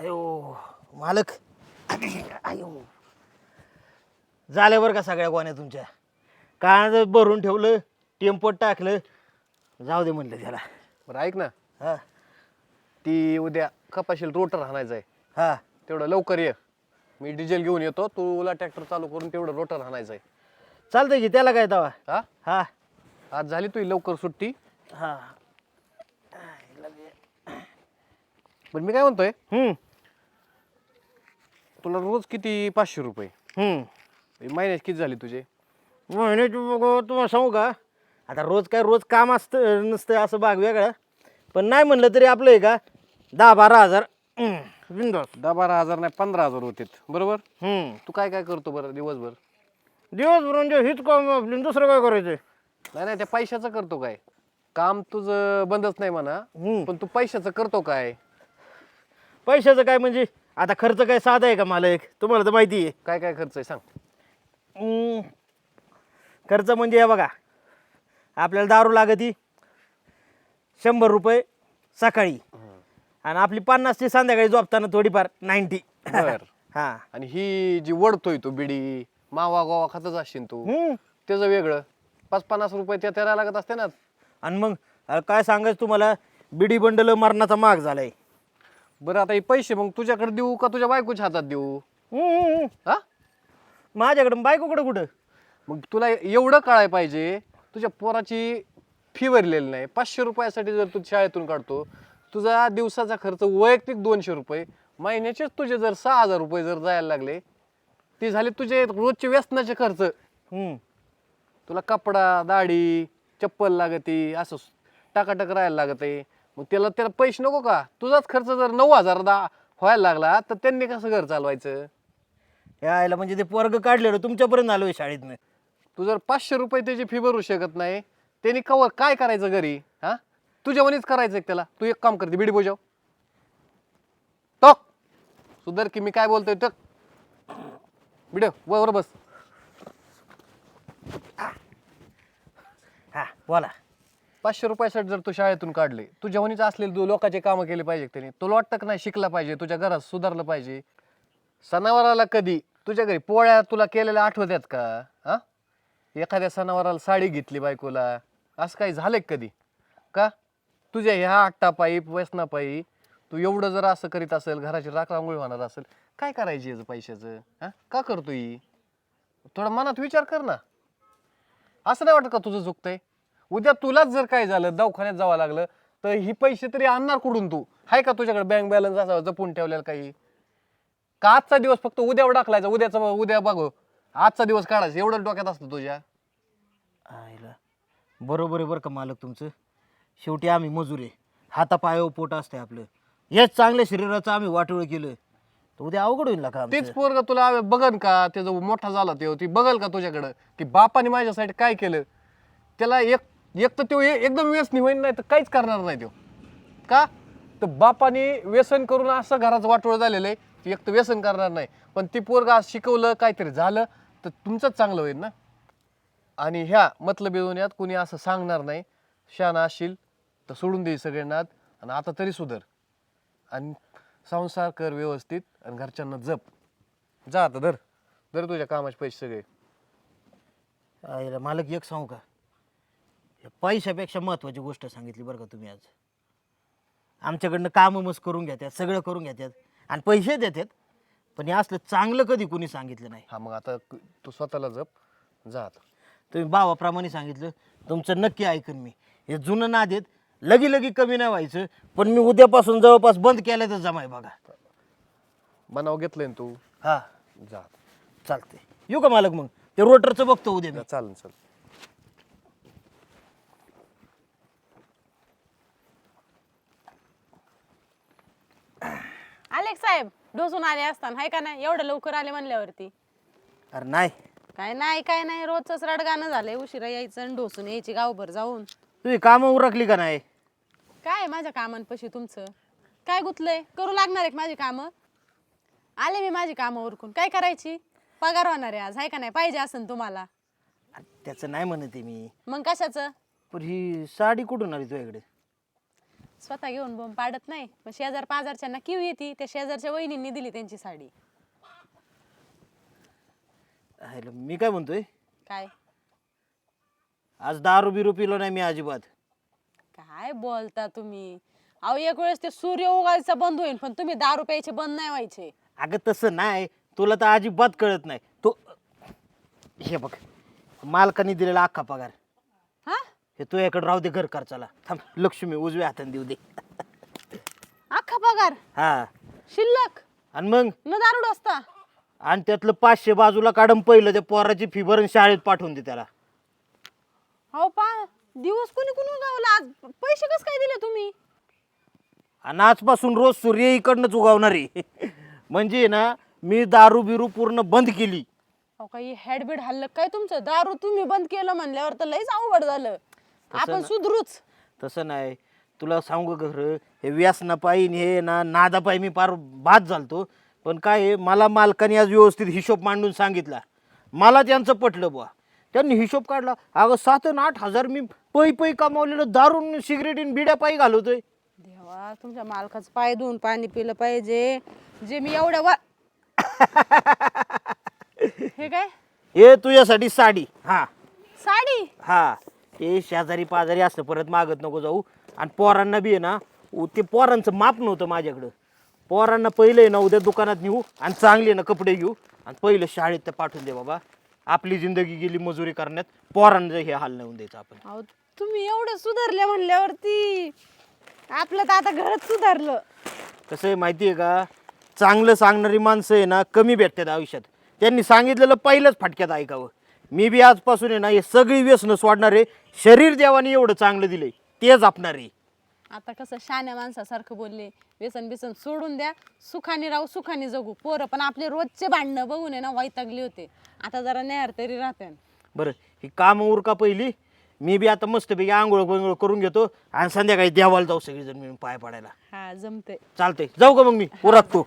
अयो मालक. अयो. झाल्या बरं का सगळ्या गोण्या तुमच्या? काय भरून ठेवलं टेम्पोत टाकलं. जाऊ दे म्हणलं त्याला. बरं ऐक ना. हा. ती उद्या कपाशील रोटर हाणायचं आहे. हा. तेवढं लवकर ये. मी डिझेल घेऊन येतो तुला ट्रॅक्टर चालू करून तेवढं रोटर हाणायचं आहे. चालतंय की त्याला काय तवा? हा? हा. आज झाली तुझी लवकर सुट्टी. हा. पण मी काय म्हणतोय? हम्म. तुला रोज किती पाचशे रुपये? हम्म. महिन्यात किती झाली तुझे? महिन्याची बघ तुम्हाला सांगू का? आता रोज काय रोज काम असतं नसतं असं भाग वेगळा. पण नाही म्हणलं तरी आपलं आहे का? दहा बारा हजार. हम्म, बिनधास्त. दहा बारा हजार नाही पंधरा हजार होते. बरोबर? हम्म. तू काय काय करतो बरं दिवसभर? दिवसभर म्हणजे हीच काम आपली दुसरं काय करायचं नाही नाही त्या पैशाचं करतो काय? काम तुझं बंदच नाही म्हणा. हम्म. पण तू पैशाचं करतो काय? पैशाचं काय म्हणजे? आता खर्च काय साधा आहे का मालक तुम्हाला तर माहिती आहे. काय काय खर्च आहे सांग. खर्च म्हणजे हे बघा आपल्याला दारू लागती शंभर रुपये सकाळी आणि आपली पन्नासची संध्याकाळी झोपताना थोडीफार नाईन्टी. बर. हां. आणि ही जी वडतोय तू बिडी मावा गोवा खातच असशील तू. हम्म. त्याचं वेगळं. पाच पन्नास रुपये त्या तेरा लागत असते ना. आणि मग अरे काय सांगायचं तुम्हाला? बिडी बंडल मरणाचा माग झालाय. बरं आता हे पैसे मग तुझ्याकडे देऊ का तुझ्या बायकोच्या हातात देऊ? हम्म. हा? माझ्याकडं बायकोकडं कुठं? मग तुला एवढं कळाय पाहिजे तुझ्या पोराची फी भरलेली नाही. पाचशे रुपयासाठी जर तू शाळेतून काढतो तुझा दिवसाचा खर्च वैयक्तिक दोनशे रुपये महिन्याचेच तुझे जर सहा हजार रुपये जर जायला लागले ती झाले तुझे रोजचे व्यसनाचे खर्च. हम्म. तुला कपडा दाढी चप्पल लागते असं टाकाटक राहायला लागते. मग त्याला त्याला पैसे नको का? तुझाच खर्च जर नऊ हजार दा व्हायला लागला तर त्यांनी कसं घर चालवायचं? यायला म्हणजे ते पोरग काढलेलं तुमच्यापर्यंत आलोय शाळेतनं. तू जर पाचशे रुपये त्याची फी भरू शकत नाही त्यांनी कवर काय करायचं घरी? हा? तुझ्या मनीच करायचं एक त्याला. तू एक काम करते बिडी बोजाव. टक! सुधर की मी काय बोलतोय टक! बिड वर बस. हा बोला. पाचशे रुपयासाठी जर तू शाळेतून काढले तू जेवणीच असलेले तू लोकांचे कामं केले पाहिजे त्यांनी. तुला वाटतं का नाही शिकला पाहिजे तुझ्या घरात सुधारलं पाहिजे? सणावाराला कधी? तुझ्या घरी पोळ्या तुला केलेल्या आठवत्यात का? हा? एखाद्या सणावाराला साडी घेतली बायकोला. असं काही झालंय कधी? का? तुझ्या ह्या आट्टापायी व्यसनापायी तू एवढं जर असं करीत असेल घराची राख रांगोळी होणार असेल काय करायची याचं पैशाचं? हा? का करतो ही थोडा मनात विचार कर ना. असं नाही वाटत का तुझं चुकतंय? उद्या तुलाच जर काय झालं दवाखान्यात जावं लागलं तर ही पैसे तरी आणणार कुठून तू? आहे का तुझ्याकडे बँक बॅलन्स असा जपून ठेवलेला काही? का आजचा दिवस फक्त उद्यावर टाकलायचा उद्याचा उद्या बघू. आजचा दिवस काढायचा एवढं डोक्यात असतं तुझ्या? आईला बरोबर आहे बरं का मालक तुमचं. शेवटी आम्ही मजूर आहे. हातापायावर पोट असतंय आपलं. हेच चांगल्या शरीराचं आम्ही वाटोळ केलं. तर उद्या अवघड होईल ना का? तीच पोरग तुला आवे- बघन का? त्याचं मोठा झाला ते ती बघल का तुझ्याकडं? की बापाने माझ्यासाठी काय केलं? त्याला एक एक तर तो एकदम व्यसनी होईन नाही तर काहीच करणार नाही तो. का? तर बापाने व्यसन करून असं घराचं वाटोळ झालेलं आहे की एक तर व्यसन करणार नाही. पण ती पोरग आज शिकवलं काहीतरी झालं तर तुमचंच चांगलं होईल ना? आणि ह्या मतलब यात कोणी असं सांगणार नाही शाना असशील तर सोडून दे सगळ्यांना आणि आता तरी सुधर. आणि संसार कर व्यवस्थित आणि घरच्यांना जप. जा आता धर. धर तुझ्या कामाचे पैसे सगळे. आईला मालक एक सांगू का? या पैशापेक्षा महत्वाची गोष्ट सांगितली बरं का तुम्ही आज. आमच्याकडनं कामं मस्त करून घेतात सगळं करून घेतात आणि पैसे देतात पण हे असलं चांगलं कधी कोणी सांगितलं नाही. हा मग आता क- तू स्वतःला जप जा आता. तुम्ही भावाप्रमाणे सांगितलं तुमचं नक्की ऐकन मी. हे जुनं ना देत लगी लगी कमी नाही व्हायचं पण मी उद्यापासून जवळपास बंद केलं तर जमाय बघा. बनाव घेतलंय ना तू? हा. जा आता. चालते येऊ का मालक मग? ते रोटरचं बघतो उद्या मी. जा, चालेल चल आले का साहेब ढोसून आले असताना हाय का नाही? एवढं लवकर आले म्हणल्यावरती. अरे नाही. काय नाही काय नाही रोजच रडगाणं झालंय उशिरा यायचं आणि ढोसून यायची गावभर जाऊन. तुझी कामं उरकली का नाही? काय आहे माझ्या कामांपाशी तुमचं? काय गुतलंय? करू लागणार आहे का माझी कामं? आले मी माझी कामं उरकून. काय करायची? पगार होणार आहे आज हाय का नाही? पाहिजे असन तुम्हाला. अरे त्याचं नाही म्हणत मी. मग कशाचं? पण ही साडी कुठून आली तुझ्याकडे? स्वतः घेऊन बोंब पाडत नाही. मग शेजार पाजारच्यांना किव येते त्या शेजारच्या वहिनींनी दिली त्यांची साडी. आयला मी काय म्हणतोय? काय? आज दारू बिरू पिलो नाही मी अजिबात. काय बोलता तुम्ही? अहो एक वेळेस ते सूर्य उगायचा बंद होईल पण तुम्ही दारू प्यायचे बंद नाही व्हायचे. अगं तसं नाही. तुला तर अजिबात कळत नाही. तू हे बघ मालकाने दिलेला अख्खा पगार. हा तुझ्याकडे राहू दे घर खर्चाला. थांब लक्ष्मी उजव्या हाताने देऊ दे. अख्खा पगार? हा. शिल्लक? आणि मग? न दारू असता? आणि त्यातलं पाचशे बाजूला काढून पहिलं त्या पोराची फी भरून शाळेत पाठवून दे त्याला. हो पा दिवस कोणी कोणी गावला आज पैसे कस काय दिले तुम्ही? आणि आजपासून रोज सूर्य इकडनंच उगावणार. आहे म्हणजे ना मी दारू बिरू पूर्ण बंद केली. अहो काही हेडबीड हल्लं काय तुमचं? दारू तुम्ही बंद केलं म्हणल्यावर तर लईच अवघड झालं. आपण ना. सुधरूच. तसं नाही. तुला सांगू घर हे व्यसनापायी आणि हे ना नादापायी मी फार बाद झालतो. पण काय आहे, मला मालकाने आज व्यवस्थित हिशोब मांडून सांगितला. मला त्यांचं पटलं बुवा. त्यांनी हिशोब काढला. अगं सात आणि आठ हजार मी पै पै कमावलेलं दारून सिगरेटीन बिड्या पायी घालवतोय. देवा तुमच्या मालकाचं पाय धुवून पाणी पिलं पाहिजे. जे मी एवढ्या वा हे काय? हे तुझ्यासाठी साडी. हा. साडी? हा. ते शेजारी पाजारी असतं परत मागत नको जाऊ. आणि पोरांना बी आहे ना उ- ते पोरांचं माप नव्हतं माझ्याकडं. पोरांना पहिले ना उद्या दुकानात नेऊ आणि चांगले ना कपडे घेऊ. आणि पहिलं शाळेत ते पाठवून दे बाबा. आपली जिंदगी गेली मजुरी करण्यात. पोरांना हे हाल नेऊन द्यायचं आपण. अहो तुम्ही एवढे सुधारले म्हणल्यावरती आपलं तर आता घरच सुधारलं. कसं आहे माहिती आहे का? चांगलं सांगणारी माणसं आहे ना कमी भेटतात आयुष्यात. त्यांनी सांगितलेलं पहिलंच फाटक्यात ऐकावं. मी बी आजपासून आहे ना हे सगळी व्यसनं सोडणार आहे. शरीर देवाने एवढं चांगलं दिलंय तेच आपणार आहे. आता कसं शाण्या माणसासारखं बोलले व्यसन बिसन सोडून द्या सुखाने राहू सुखाने जगू. पोरं पण आपले रोजचे भांडणं बघून आहे ना वैतागली होते. आता जरा नेहर तरी राहते. बरं ही काम उरका पहिली. मी बी आता मस्तपैकी आंघोळ बिंघोळ करून घेतो आणि संध्याकाळी देवाला जाऊ सगळेजण मिळून पाय पडायला. हा जमते चालतंय. जाऊ का मग मी? उरक तू.